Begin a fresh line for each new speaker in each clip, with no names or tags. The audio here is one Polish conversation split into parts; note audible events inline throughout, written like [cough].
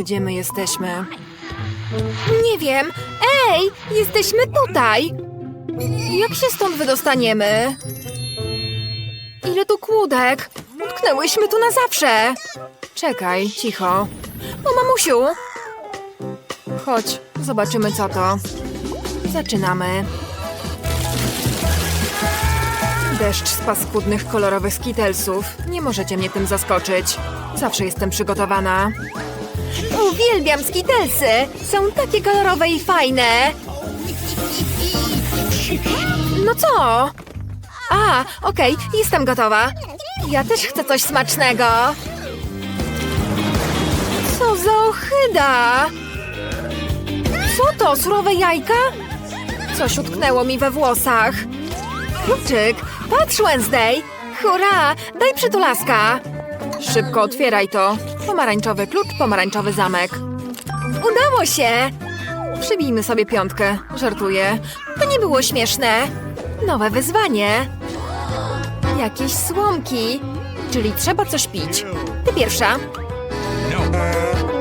Gdzie my jesteśmy?
Nie wiem. Ej, jesteśmy tutaj. Jak się stąd wydostaniemy? Ile tu kłódek? Utknęłyśmy tu na zawsze.
Czekaj, cicho.
O, mamusiu.
Chodź, zobaczymy co to. Zaczynamy. Deszcz z paskudnych, kolorowych skitelsów. Nie możecie mnie tym zaskoczyć. Zawsze jestem przygotowana.
Uwielbiam skitelsy. Są takie kolorowe i fajne. No co? A, okej, jestem gotowa. Ja też chcę coś smacznego. Co za! Co to, surowe jajka? Coś utknęło mi we włosach. Chłopczyk, patrz Wednesday! Hurra, daj przytulaska!
Szybko otwieraj to. Pomarańczowy klucz, pomarańczowy zamek.
Udało się!
Przybijmy sobie piątkę. Żartuję.
To nie było śmieszne. Nowe wyzwanie. Jakieś słomki.
Czyli trzeba coś pić.
Ty pierwsza.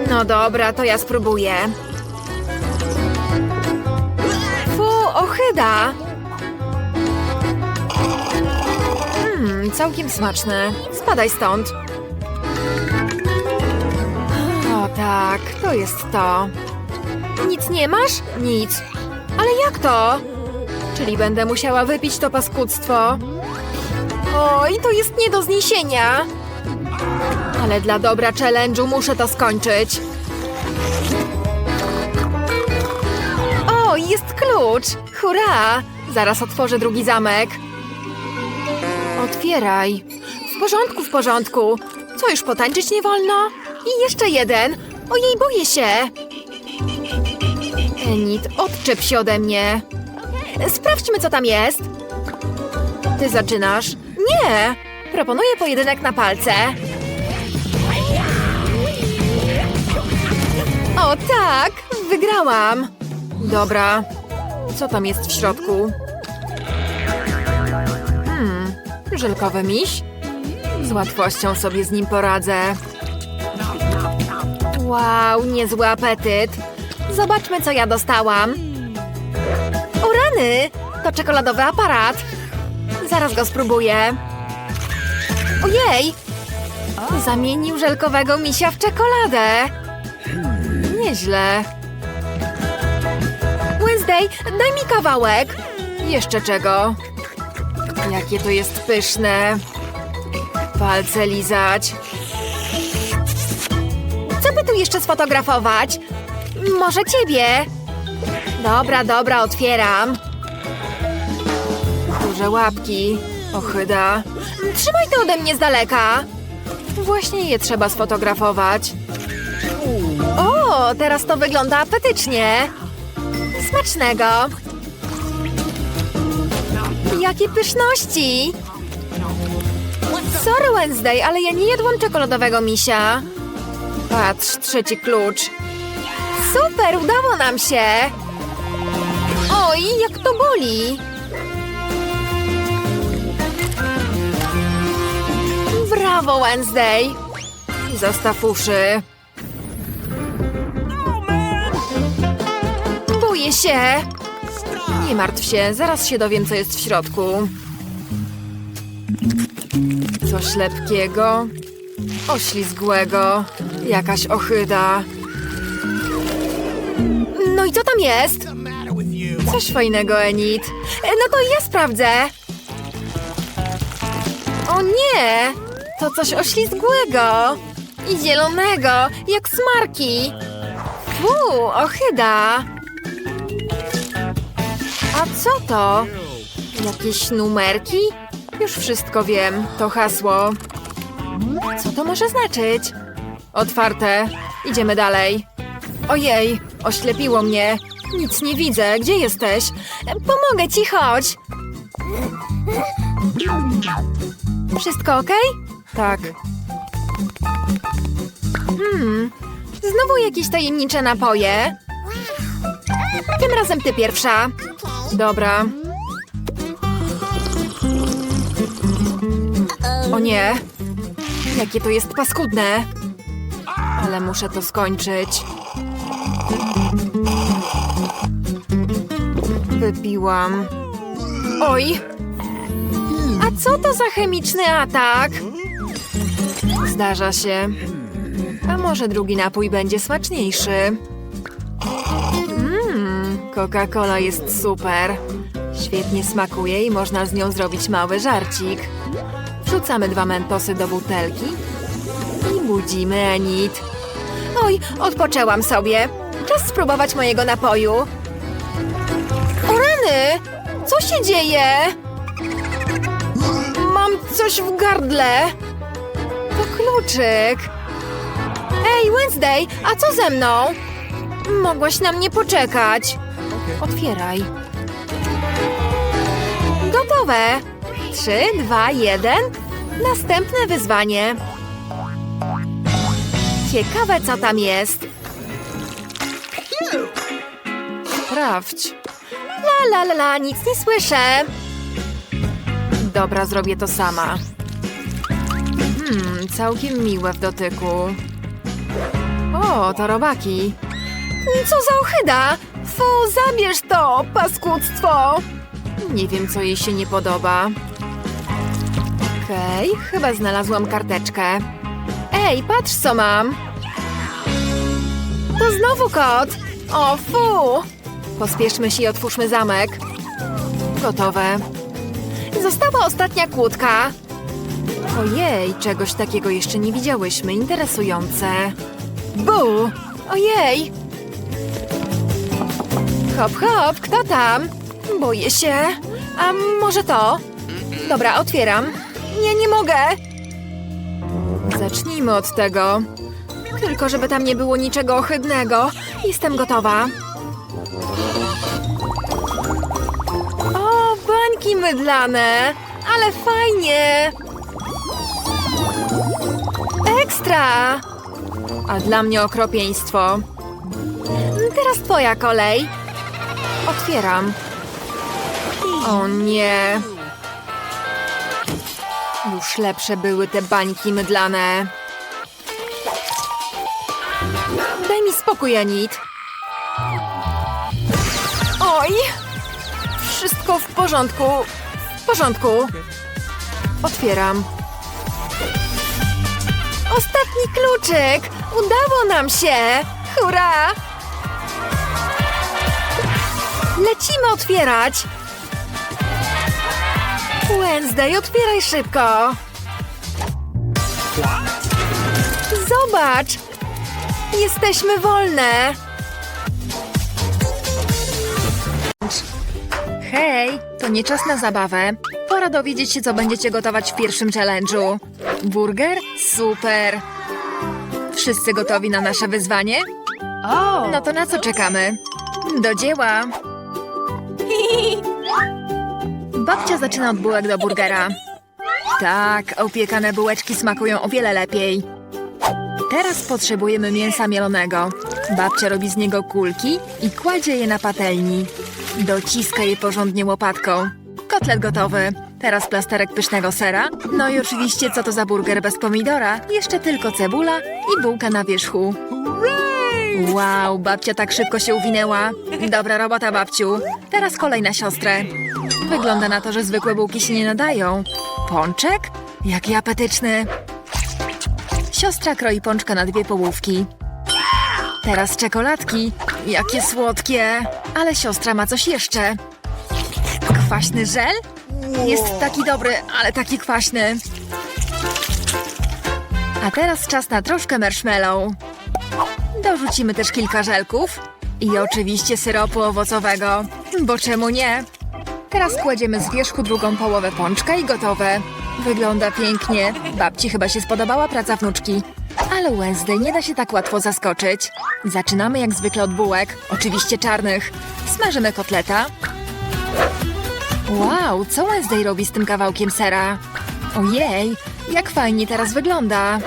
No dobra, to ja spróbuję. Fu, ohyda.
Hmm, całkiem smaczne. Spadaj stąd. Tak, to jest to.
Nic nie masz?
Nic.
Ale jak to?
Czyli będę musiała wypić to paskudztwo.
Oj, to jest nie do zniesienia.
Ale dla dobra challenge'u muszę to skończyć.
O, jest klucz. Hurra!
Zaraz otworzę drugi zamek. Otwieraj.
W porządku, w porządku. Co, już potańczyć nie wolno? I jeszcze jeden. Ojej, boję się.
Enid, odczep się ode mnie.
Sprawdźmy, co tam jest.
Ty zaczynasz.
Nie! Proponuję pojedynek na palce. O tak! Wygrałam!
Dobra. Co tam jest w środku? Hmm, żelkowy miś? Z łatwością sobie z nim poradzę.
Wow, niezły apetyt. Zobaczmy, co ja dostałam. O rany! To czekoladowy aparat. Zaraz go spróbuję. Ojej! Zamienił żelkowego misia w czekoladę.
Nieźle.
Wednesday, daj mi kawałek.
Jeszcze czego? Jakie to jest pyszne. Palce lizać.
By tu jeszcze sfotografować? Może ciebie? Dobra, dobra, otwieram.
Duże łapki. Ochyda.
Trzymaj to ode mnie z daleka.
Właśnie je trzeba sfotografować.
O, teraz to wygląda apetycznie. Smacznego. Jakie pyszności. Sorry Wednesday, ale ja nie jadłam czekoladowego misia.
Patrz, trzeci klucz.
Super, udało nam się. Oj, jak to boli. Brawo, Wednesday.
Zastaw uszy.
Boję się.
Nie martw się, zaraz się dowiem, co jest w środku. Coś lepkiego, oślizgłego, jakaś ochyda.
No i co tam jest?
Coś fajnego, Enid.
E, No to ja sprawdzę. O nie! To coś oślizgłego i zielonego, jak smarki. Fu, ohyda.
A co to? Jakieś numerki? Już wszystko wiem, to hasło.
Co to może znaczyć?
Otwarte. Idziemy dalej. Ojej, oślepiło mnie. Nic nie widzę. Gdzie jesteś?
Pomogę ci, chodź. Wszystko ok?
Tak.
Hmm, znowu jakieś tajemnicze napoje. Tym razem ty pierwsza.
Dobra. O nie. Jakie to jest paskudne. Ale muszę to skończyć. Wypiłam.
Oj! A co to za chemiczny atak?
Zdarza się. A może drugi napój będzie smaczniejszy? Mmm, Coca-Cola jest super. Świetnie smakuje i można z nią zrobić mały żarcik. Wrzucamy dwa mentosy do butelki budzimy Enid.
Oj, odpoczęłam sobie. Czas spróbować mojego napoju. O rany! Co się dzieje? Mam coś w gardle. To kluczyk. Ej, Wednesday, a co ze mną? Mogłaś na mnie poczekać.
Otwieraj.
Gotowe. Trzy, dwa, jeden. Następne wyzwanie. Ciekawe, co tam jest.
Sprawdź.
La, la, la, la, nic nie słyszę.
Dobra, zrobię to sama. Hmm, całkiem miłe w dotyku. O, to robaki.
Co za ochyda? Fu, zabierz to, paskudztwo.
Nie wiem, co jej się nie podoba. Okej, chyba znalazłam karteczkę.
Ej, patrz, co mam. To znowu kot. O, fu.
Pospieszmy się i otwórzmy zamek. Gotowe.
Została ostatnia kłódka.
Ojej, czegoś takiego jeszcze nie widziałyśmy. Interesujące. Bu!
Ojej. Hop, hop, kto tam? Boję się. A może to? Dobra, otwieram. Nie, nie mogę.
Zacznijmy od tego.
Tylko żeby tam nie było niczego ohydnego. Jestem gotowa. O, bańki mydlane. Ale fajnie. Ekstra.
A dla mnie okropieństwo.
Teraz twoja kolej.
Otwieram. O nie. Już lepsze były te bańki mydlane. Daj mi spokój, Anit.
Oj! Wszystko w porządku. W porządku.
Otwieram.
Ostatni kluczyk! Udało nam się! Hurra! Lecimy otwierać! Wednesday, otwieraj szybko! Zobacz! Jesteśmy wolne!
Hej, to nie czas na zabawę. Pora dowiedzieć się, co będziecie gotować w pierwszym challenge'u. Burger? Super! Wszyscy gotowi na nasze wyzwanie? No to na co czekamy? Do dzieła! [laughs] Babcia zaczyna od bułek do burgera. Tak, opiekane bułeczki smakują o wiele lepiej. Teraz potrzebujemy mięsa mielonego. Babcia robi z niego kulki i kładzie je na patelni. Dociska je porządnie łopatką. Kotlet gotowy. Teraz plasterek pysznego sera. No i oczywiście co to za burger bez pomidora? Jeszcze tylko cebula i bułka na wierzchu. Wow, babcia tak szybko się uwinęła. Dobra robota, babciu. Teraz kolej na siostrę. Wygląda na to, że zwykłe bułki się nie nadają. Pączek? Jaki apetyczny. Siostra kroi pączka na dwie połówki. Teraz czekoladki. Jakie słodkie. Ale siostra ma coś jeszcze. Kwaśny żel? Jest taki dobry, ale taki kwaśny. A teraz czas na troszkę marshmallow. Dorzucimy też kilka żelków. I oczywiście syropu owocowego. Bo czemu nie? Teraz kładziemy z wierzchu drugą połowę pączka i gotowe. Wygląda pięknie. Babci chyba się spodobała praca wnuczki. Ale Wednesday nie da się tak łatwo zaskoczyć. Zaczynamy jak zwykle od bułek, oczywiście czarnych. Smażymy kotleta. Wow, co Wednesday robi z tym kawałkiem sera? Ojej, jak fajnie teraz wygląda.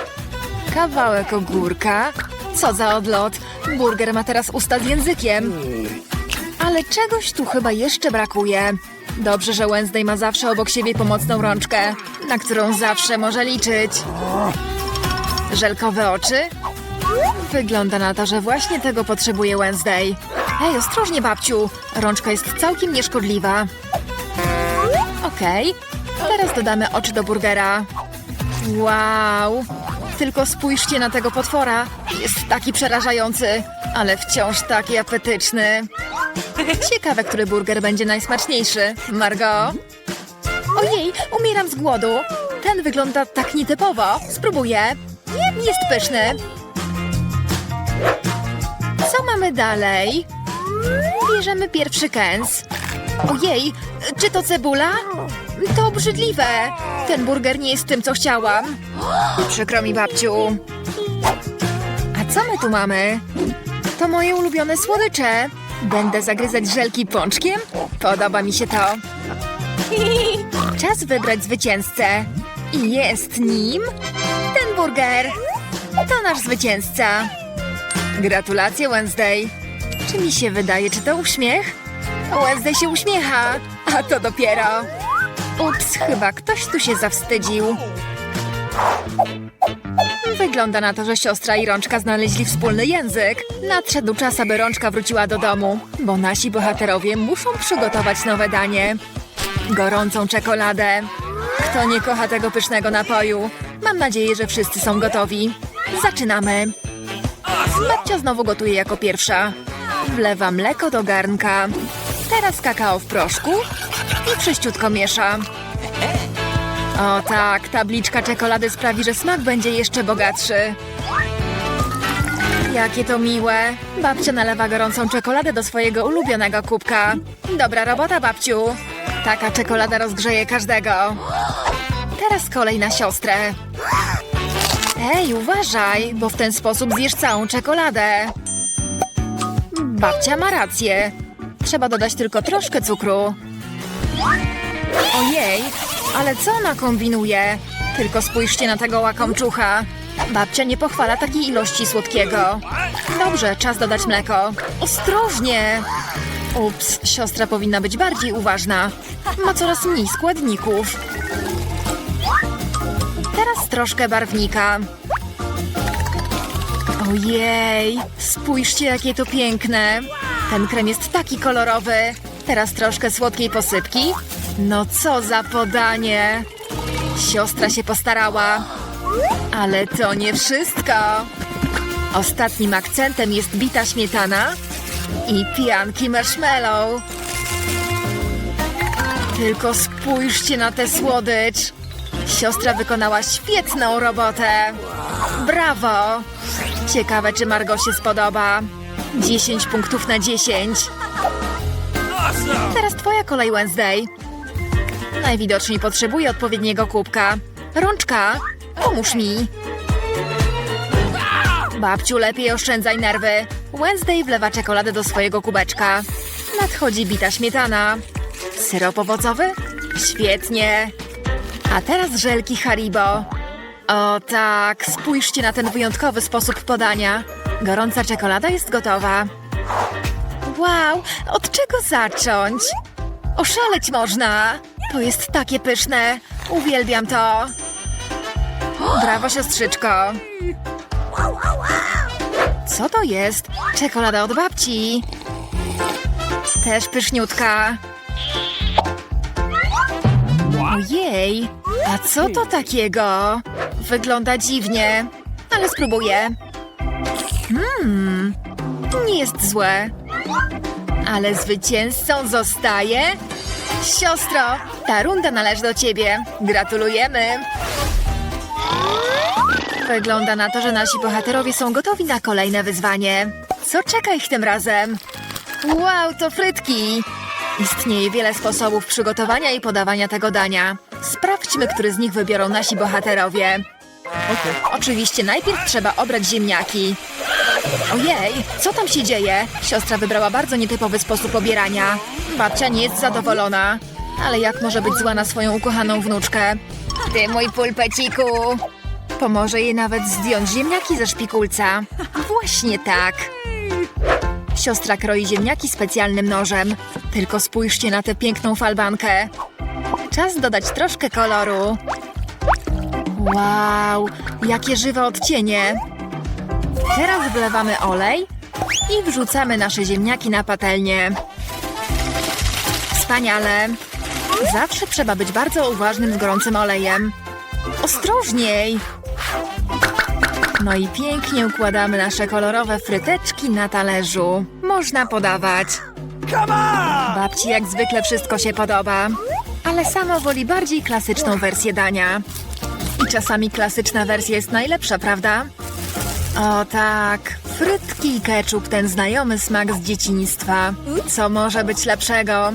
Kawałek ogórka. Co za odlot. Burger ma teraz usta z językiem. Ale czegoś tu chyba jeszcze brakuje. Dobrze, że Wednesday ma zawsze obok siebie pomocną rączkę, na którą zawsze może liczyć. Żelkowe oczy? Wygląda na to, że właśnie tego potrzebuje Wednesday. Ej, ostrożnie, babciu. Rączka jest całkiem nieszkodliwa. Okej. Teraz dodamy oczy do burgera. Wow. Tylko spójrzcie na tego potwora. Jest taki przerażający, ale wciąż taki apetyczny. Ciekawe, który burger będzie najsmaczniejszy. Margot? Ojej, umieram z głodu. Ten wygląda tak nietypowo. Spróbuję. Jest pyszny. Co mamy dalej? Bierzemy pierwszy kęs. Ojej, czy to cebula? To obrzydliwe. Ten burger nie jest tym, co chciałam. Przykro mi, babciu. A co my tu mamy? To moje ulubione słodycze. Będę zagryzać żelki pączkiem? Podoba mi się to. Czas wybrać zwycięzcę. I jest nim ten burger. To nasz zwycięzca. Gratulacje, Wednesday. Czy mi się wydaje, czy to uśmiech? Wednesday się uśmiecha, a to dopiero. Ups, chyba ktoś tu się zawstydził. Wygląda na to, że siostra i Rączka znaleźli wspólny język. Nadszedł czas, aby Rączka wróciła do domu, bo nasi bohaterowie muszą przygotować nowe danie. Gorącą czekoladę. Kto nie kocha tego pysznego napoju? Mam nadzieję, że wszyscy są gotowi. Zaczynamy. Babcia znowu gotuje jako pierwsza. Wlewa mleko do garnka. Teraz kakao w proszku i prześciutko miesza. O tak, tabliczka czekolady sprawi, że smak będzie jeszcze bogatszy. Jakie to miłe. Babcia nalewa gorącą czekoladę do swojego ulubionego kubka. Dobra robota, babciu. Taka czekolada rozgrzeje każdego. Teraz kolej na siostrę. Ej, uważaj, bo w ten sposób zjesz całą czekoladę. Babcia ma rację. Trzeba dodać tylko troszkę cukru. Ojej, ale co ona kombinuje? Tylko spójrzcie na tego łakomczucha. Babcia nie pochwala takiej ilości słodkiego. Dobrze, czas dodać mleko. Ostrożnie! Ups, siostra powinna być bardziej uważna. Ma coraz mniej składników. Teraz troszkę barwnika. Ojej, spójrzcie jakie to piękne. Ten krem jest taki kolorowy. Teraz troszkę słodkiej posypki. No co za podanie. Siostra się postarała. Ale to nie wszystko. Ostatnim akcentem jest bita śmietana i pianki marshmallow. Tylko spójrzcie na tę słodycz. Siostra wykonała świetną robotę. Brawo! Ciekawe, czy Margo się spodoba. 10 punktów na 10. Teraz twoja kolej, Wednesday. Najwidoczniej potrzebuję odpowiedniego kubka. Rączka, pomóż mi. Babciu, lepiej oszczędzaj nerwy. Wednesday wlewa czekoladę do swojego kubeczka. Nadchodzi bita śmietana. Syrop owocowy? Świetnie. A teraz żelki Haribo. O tak, spójrzcie na ten wyjątkowy sposób podania. Gorąca czekolada jest gotowa. Wow, od czego zacząć? Oszaleć można. To jest takie pyszne. Uwielbiam to. Brawo, siostrzyczko. Co to jest? Czekolada od babci. Też pyszniutka. Ojej, a co to takiego? Wygląda dziwnie, ale spróbuję. Hmm, nie jest złe. Ale zwycięzcą zostaje... Siostro, ta runda należy do ciebie. Gratulujemy. Wygląda na to, że nasi bohaterowie są gotowi na kolejne wyzwanie. Co czeka ich tym razem? Wow, to frytki! Istnieje wiele sposobów przygotowania i podawania tego dania. Sprawdźmy, który z nich wybiorą nasi bohaterowie. Oczywiście najpierw trzeba obrać ziemniaki. Ojej, co tam się dzieje? Siostra wybrała bardzo nietypowy sposób obierania. Babcia nie jest zadowolona. Ale jak może być zła na swoją ukochaną wnuczkę? Ty, mój pulpeciku! Pomoże jej nawet zdjąć ziemniaki ze szpikulca. Właśnie tak. Siostra kroi ziemniaki specjalnym nożem. Tylko spójrzcie na tę piękną falbankę. Czas dodać troszkę koloru. Wow, jakie żywe odcienie. Teraz wlewamy olej i wrzucamy nasze ziemniaki na patelnię. Wspaniale. Zawsze trzeba być bardzo uważnym z gorącym olejem. Ostrożniej! No i pięknie układamy nasze kolorowe fryteczki na talerzu. Można podawać. Babci jak zwykle wszystko się podoba, ale sama woli bardziej klasyczną wersję dania. I czasami klasyczna wersja jest najlepsza, prawda? O tak, frytki i keczup, ten znajomy smak z dzieciństwa. Co może być lepszego?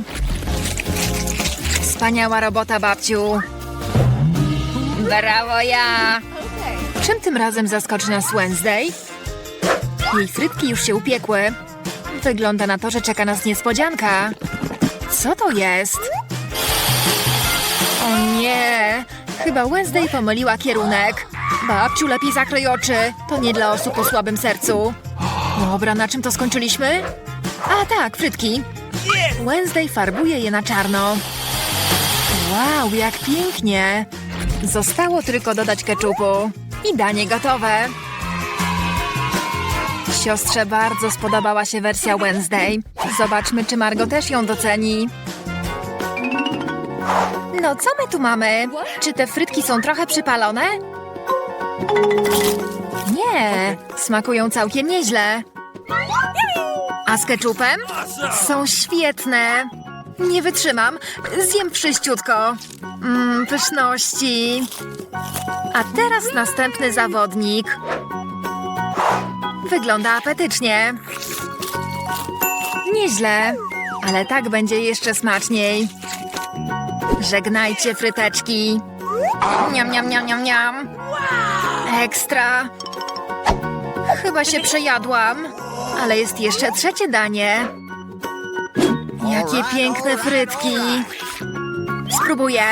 Wspaniała robota, babciu. Brawo ja! Czym tym razem zaskoczy nas Wednesday? Jej frytki już się upiekły. Wygląda na to, że czeka nas niespodzianka. Co to jest? O nie! Chyba Wednesday pomyliła kierunek. Babciu, lepiej zakryj oczy. To nie dla osób o słabym sercu. Dobra, na czym to skończyliśmy? A tak, frytki. Wednesday farbuje je na czarno. Wow, jak pięknie! Zostało tylko dodać keczupu. I danie gotowe. Siostrze bardzo spodobała się wersja Wednesday. Zobaczmy, czy Margo też ją doceni. No, co my tu mamy? Czy te frytki są trochę przypalone? Nie, smakują całkiem nieźle. A z keczupem? Są świetne. Nie wytrzymam. Zjem wszyściutko. Mmm, pyszności. A teraz następny zawodnik. Wygląda apetycznie. Nieźle, ale tak będzie jeszcze smaczniej. Żegnajcie fryteczki. Niam, niam, niam, niam, niam. Ekstra. Chyba się przejadłam, ale jest jeszcze trzecie danie. Jakie piękne frytki. Spróbuję.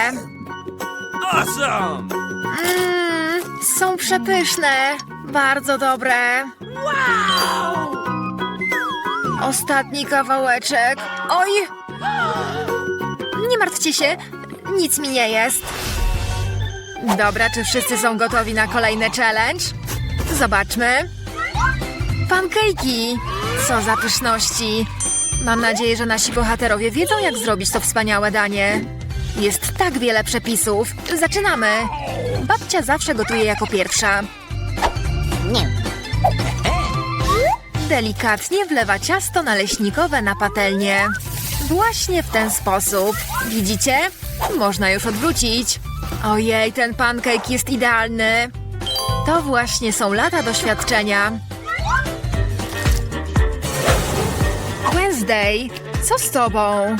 Mmm, są przepyszne. Bardzo dobre. Ostatni kawałeczek. Oj! Nie martwcie się, nic mi nie jest. Dobra, czy wszyscy są gotowi na kolejny challenge? Zobaczmy. Pankejki! Co za pyszności! Mam nadzieję, że nasi bohaterowie wiedzą, jak zrobić to wspaniałe danie. Jest tak wiele przepisów. Zaczynamy! Babcia zawsze gotuje jako pierwsza. Delikatnie wlewa ciasto naleśnikowe na patelnię. Właśnie w ten sposób. Widzicie? Można już odwrócić. Ojej, ten pancake jest idealny. To właśnie są lata doświadczenia. Wednesday, co z tobą?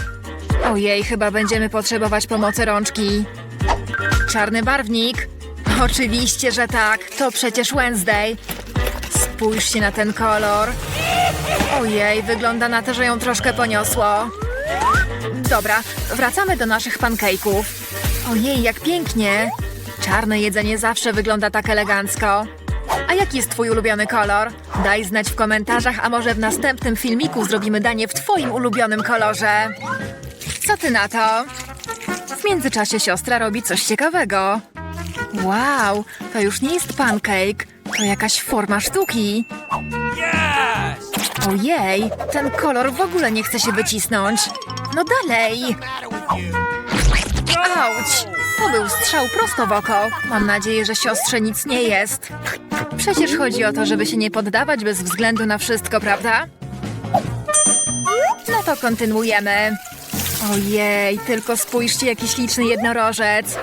Ojej, chyba będziemy potrzebować pomocy rączki. Czarny barwnik? Oczywiście, że tak. To przecież Wednesday. Spójrzcie na ten kolor. Ojej, wygląda na to, że ją troszkę poniosło. Dobra, wracamy do naszych pancake'ów. Ojej, jak pięknie. Czarne jedzenie zawsze wygląda tak elegancko. A jaki jest twój ulubiony kolor? Daj znać w komentarzach, a może w następnym filmiku zrobimy danie w twoim ulubionym kolorze. Co ty na to? W międzyczasie siostra robi coś ciekawego. Wow, to już nie jest pancake, to jakaś forma sztuki. Ojej, ten kolor w ogóle nie chce się wycisnąć. No dalej! Auć! To był strzał prosto w oko. Mam nadzieję, że siostrze nic nie jest. Przecież chodzi o to, żeby się nie poddawać bez względu na wszystko, prawda? No to kontynuujemy. Ojej, tylko spójrzcie, jaki śliczny jednorożec.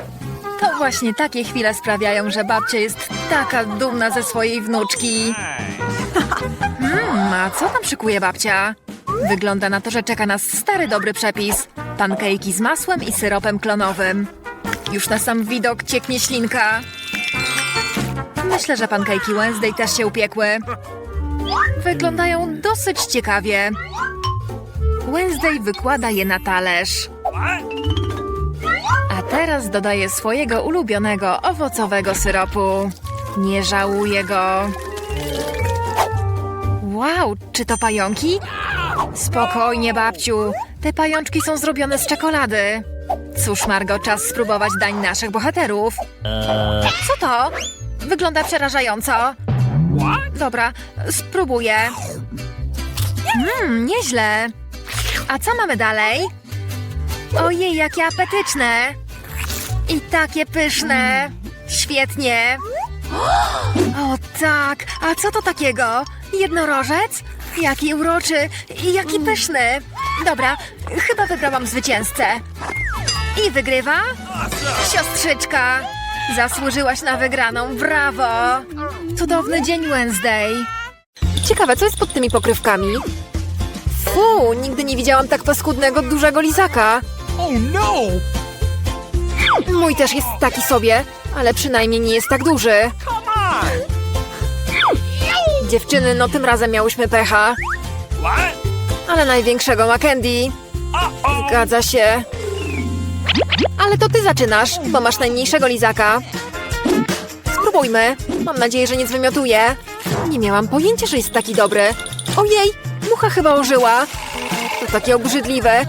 To właśnie takie chwile sprawiają, że babcia jest taka dumna ze swojej wnuczki. Hmm, a co tam szykuje babcia? Wygląda na to, że czeka nas stary dobry przepis. Pankejki z masłem i syropem klonowym. Już na sam widok cieknie ślinka. Myślę, że pankejki Wednesday też się upiekły. Wyglądają dosyć ciekawie. Wednesday wykłada je na talerz. A teraz dodaję swojego ulubionego owocowego syropu. Nie żałuję go. Wow, czy to pająki? Spokojnie, babciu. Te pajączki są zrobione z czekolady. Cóż, Margo, czas spróbować dań naszych bohaterów. Co to? Wygląda przerażająco. Dobra, spróbuję. Mmm, nieźle. A co mamy dalej? Ojej, jakie apetyczne. I takie pyszne. Świetnie. O tak, a co to takiego? Jednorożec? Jaki uroczy i jaki pyszny. Dobra, chyba wybrałam zwycięzcę. I wygrywa? Siostrzyczka! Zasłużyłaś na wygraną, brawo! Cudowny dzień Wednesday.
Ciekawe, co jest pod tymi pokrywkami? Fu, nigdy nie widziałam tak paskudnego, dużego lizaka.
Oh no!
Mój też jest taki sobie, ale przynajmniej nie jest tak duży.
Come on!
Dziewczyny, no tym razem miałyśmy pecha.
What?
Ale największego ma Candy. Zgadza się. Ale to ty zaczynasz, bo masz najmniejszego lizaka. Spróbujmy. Mam nadzieję, że nie zwymiotuje. Nie miałam pojęcia, że jest taki dobry. Ojej, mucha chyba ożyła. To takie obrzydliwe.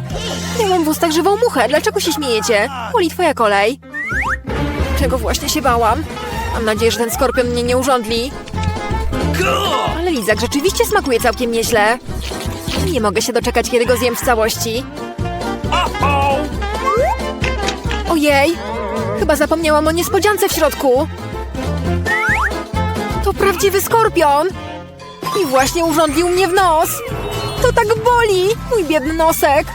Miałam w ustach żywą muchę. Dlaczego się śmiejecie? Poli, twoja kolej. Czego właśnie się bałam? Mam nadzieję, że ten skorpion mnie nie urządli. Ale lizak rzeczywiście smakuje całkiem nieźle. Nie mogę się doczekać, kiedy go zjem w całości. Ojej! Chyba zapomniałam o niespodziance w środku. To prawdziwy skorpion! I właśnie urządlił mnie w nos! To tak boli! Mój biedny nosek!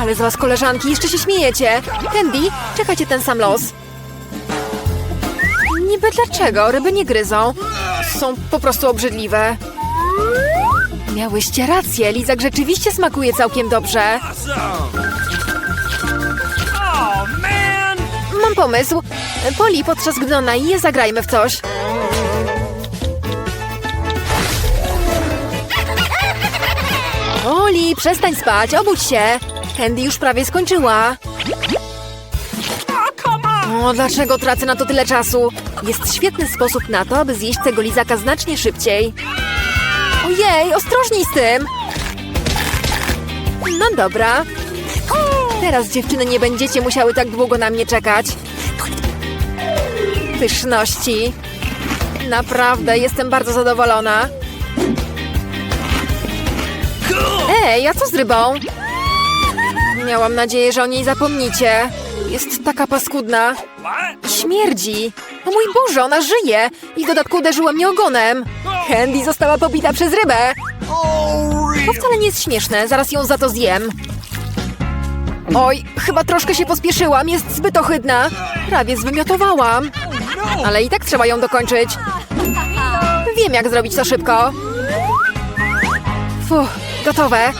Ale z was, koleżanki, jeszcze się śmiejecie. Candy, czekacie ten sam los. Niby dlaczego? Ryby nie gryzą. Są po prostu obrzydliwe. Miałyście rację, lizak rzeczywiście smakuje całkiem dobrze. Mam pomysł. Poli, podczas gdy ona je, zagrajmy w coś. Poli, przestań spać, obudź się. Candy już prawie skończyła. O, dlaczego tracę na to tyle czasu? Jest świetny sposób na to, aby zjeść tego lizaka znacznie szybciej. Ojej, ostrożniej z tym! No dobra. Teraz dziewczyny nie będziecie musiały tak długo na mnie czekać. Pyszności. Naprawdę, jestem bardzo zadowolona. Ej, a co z rybą? Miałam nadzieję, że o niej zapomnicie. Jest taka paskudna. Śmierdzi! O mój Boże, ona żyje! I w dodatku uderzyła mnie ogonem! Candy została pobita przez rybę! To wcale nie jest śmieszne, zaraz ją za to zjem. Oj, chyba troszkę się pospieszyłam, jest zbyt ohydna. Prawie zwymiotowałam, ale i tak trzeba ją dokończyć. Wiem, jak zrobić to szybko. Fuh, gotowe.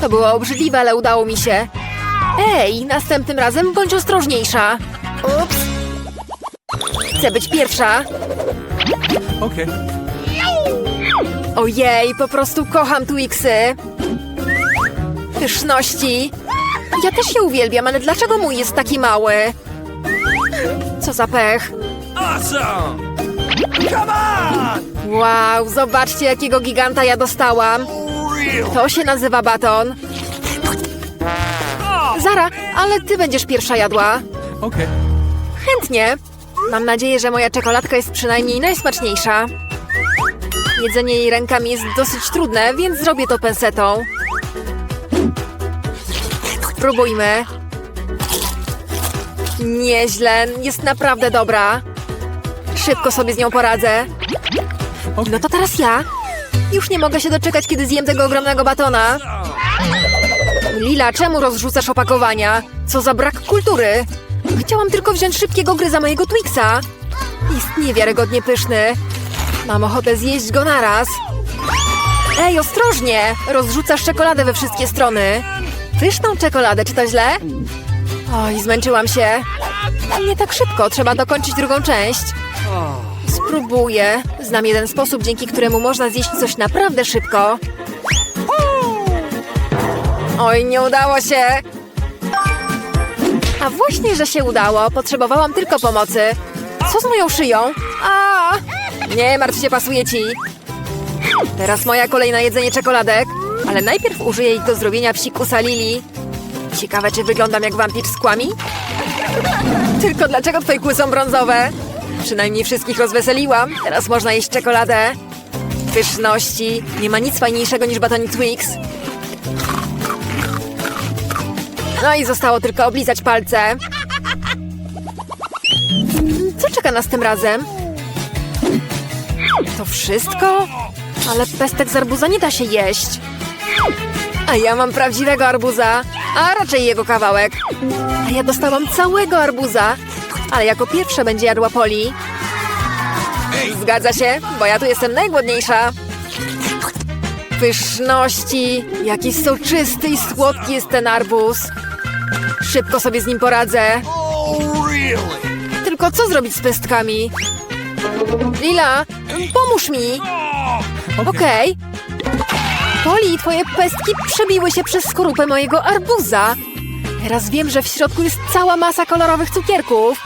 To było obrzydliwe, ale udało mi się. Ej, następnym razem bądź ostrożniejsza. Ups. Chcę być pierwsza.
Okay.
Ojej, po prostu kocham Twixy. Pyszności. Ja też się uwielbiam, ale dlaczego mój jest taki mały? Co za pech.
Awesome! Come on!
Wow, zobaczcie jakiego giganta ja dostałam. To się nazywa baton. Zara, ale ty będziesz pierwsza jadła.
okay.
Chętnie. Mam nadzieję, że moja czekoladka jest przynajmniej najsmaczniejsza. Jedzenie jej rękami jest dosyć trudne, więc zrobię to pensetą. Spróbujmy. Nieźle, jest naprawdę dobra. Szybko sobie z nią poradzę. No to teraz ja. Już nie mogę się doczekać, kiedy zjem tego ogromnego batona. Lila, czemu rozrzucasz opakowania? Co za brak kultury! Chciałam tylko wziąć szybkiego gryza mojego Twixa. Jest niewiarygodnie pyszny. Mam ochotę zjeść go naraz. Ej, ostrożnie! Rozrzucasz czekoladę we wszystkie strony. Pyszną czekoladę, czy to źle? Oj, zmęczyłam się. Nie tak szybko, trzeba dokończyć drugą część. Spróbuję. Znam jeden sposób, dzięki któremu można zjeść coś naprawdę szybko. Oj, nie udało się. A właśnie, że się udało. Potrzebowałam tylko pomocy. Co z moją szyją? A! Nie martw się, pasuje ci. Teraz moja kolej na jedzenie czekoladek. Ale najpierw użyję ich do zrobienia psikusa Lili. Ciekawe, czy wyglądam jak wampir z kłami? Tylko dlaczego twoje kły są brązowe? Przynajmniej wszystkich rozweseliłam. Teraz można jeść czekoladę. Pyszności. Nie ma nic fajniejszego niż batonik Twix. No i zostało tylko oblizać palce. Co czeka nas tym razem? To wszystko? Ale pestek z arbuza nie da się jeść. A ja mam prawdziwego arbuza, a raczej jego kawałek. A ja dostałam całego arbuza, ale jako pierwsza będzie jadła Poli. Zgadza się, bo ja tu jestem najgłodniejsza. Pyszności! Jaki soczysty i słodki jest ten arbuz. Szybko sobie z nim poradzę.
Oh?
Tylko co zrobić z pestkami? Lila, pomóż mi! Okej. Poli, twoje pestki przebiły się przez skorupę mojego arbuza. Teraz wiem, że w środku jest cała masa kolorowych cukierków.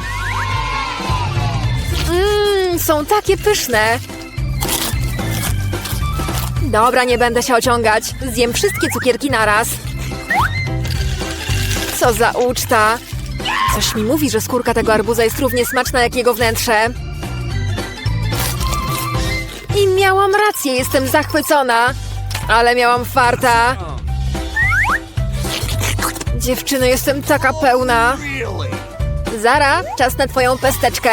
Mmm, są takie pyszne. Dobra, nie będę się ociągać. Zjem wszystkie cukierki naraz. Co za uczta. Coś mi mówi, że skórka tego arbuza jest równie smaczna jak jego wnętrze. I miałam rację, jestem zachwycona. Ale miałam farta. Dziewczyno, jestem taka pełna. Zara, czas na twoją pesteczkę.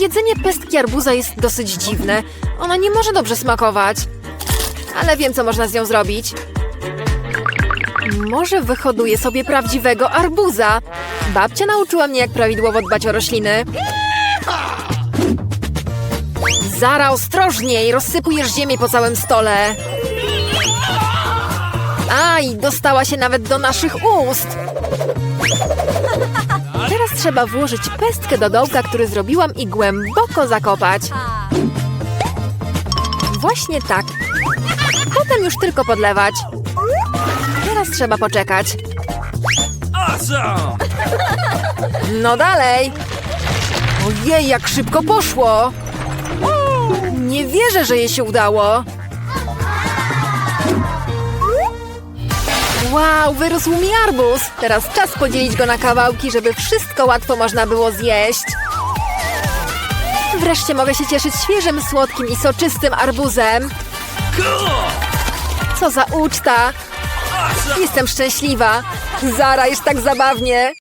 Jedzenie pestki arbuza jest dosyć dziwne. Ona nie może dobrze smakować. Ale wiem, co można z nią zrobić. Może wyhoduję sobie prawdziwego arbuza. Babcia nauczyła mnie, jak prawidłowo dbać o rośliny. Zara, ostrożniej! Rozsypujesz ziemię po całym stole. Aj, dostała się nawet do naszych ust. Teraz trzeba włożyć pestkę do dołka, który zrobiłam i głęboko zakopać. Właśnie tak. Potem już tylko podlewać. Teraz trzeba poczekać. No dalej. Ojej, jak szybko poszło. Nie wierzę, że jej się udało. Wow, wyrósł mi arbuz. Teraz czas podzielić go na kawałki, żeby wszystko łatwo można było zjeść. Wreszcie mogę się cieszyć świeżym, słodkim i soczystym arbuzem. Co za uczta. Jestem szczęśliwa. Zara, jest tak zabawnie.